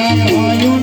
মায়া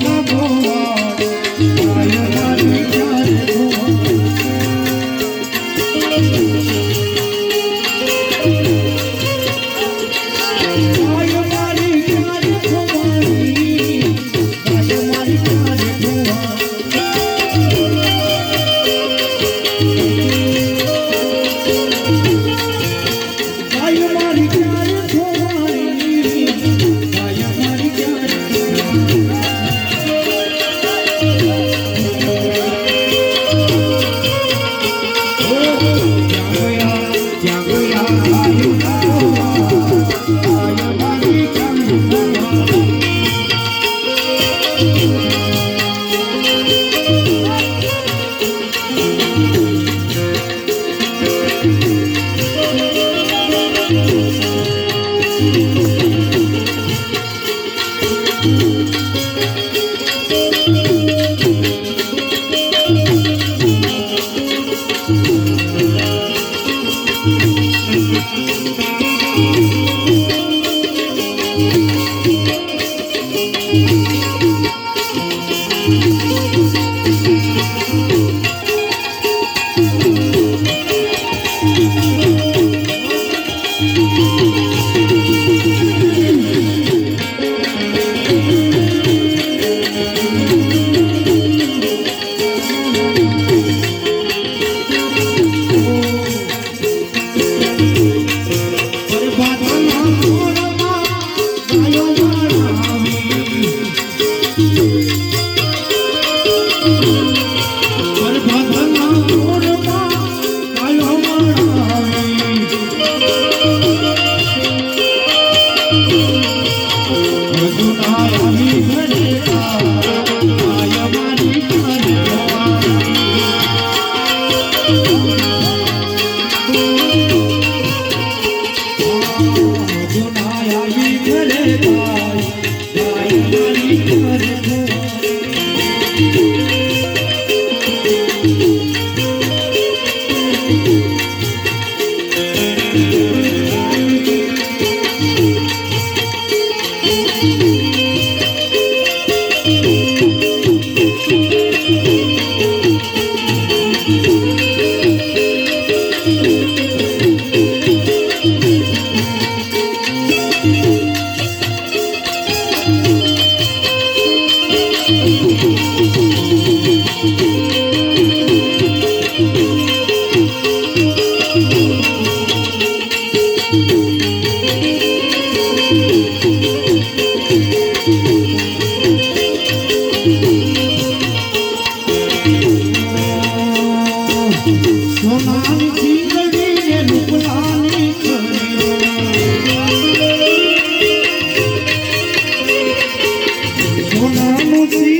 সোনা মুসি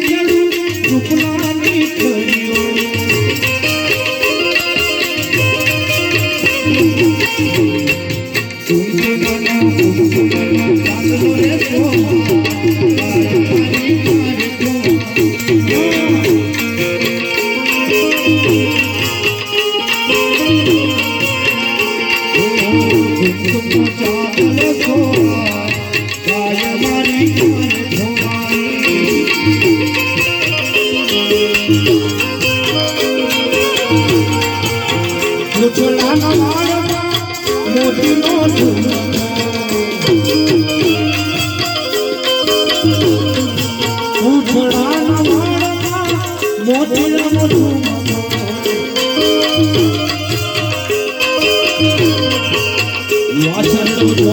রূপনা મુઠલાનો માળ મોતીનો મુઠલાનો માળ મોતીનો વાસણ તો